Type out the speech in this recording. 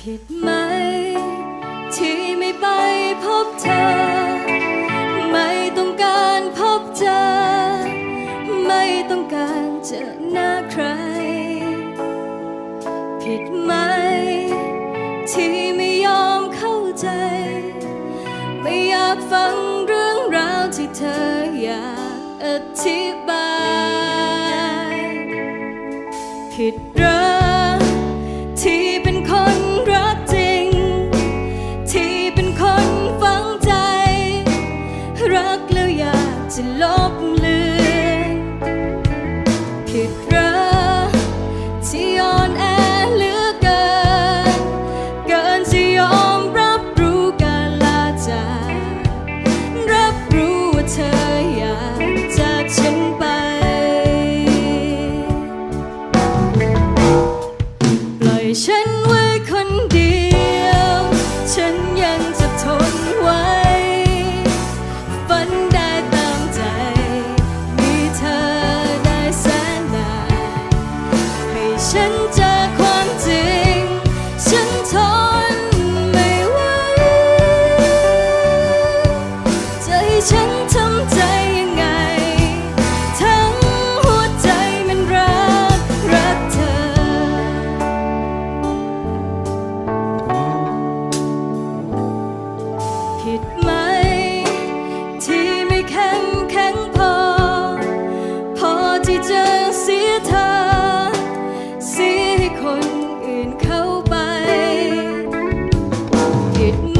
ผิดไหม ที่ไม่ไปพบเธอ ไม่ต้องการพบเจอไม่ต้องการเจอหน้าใคร ผิดไหม ที่ไม่ยอมเข้าใจ ไม่อยากฟังเรื่องราวที่เธออยากอธิบาย ผิดเหรอ ฉันไว้คนเดียว ฉันยังจะทนไว้ฝันได้ตามใจ มีเธอได้แสนนานให้ฉันเจอความจริง ฉันทนไม่ไหวจะให้ฉัน ผิดไหม ที่ไม่แข็งแข็งพอ พอที่จะเสียเธอเสียให้คนอื่นเข้าไปผิดไหม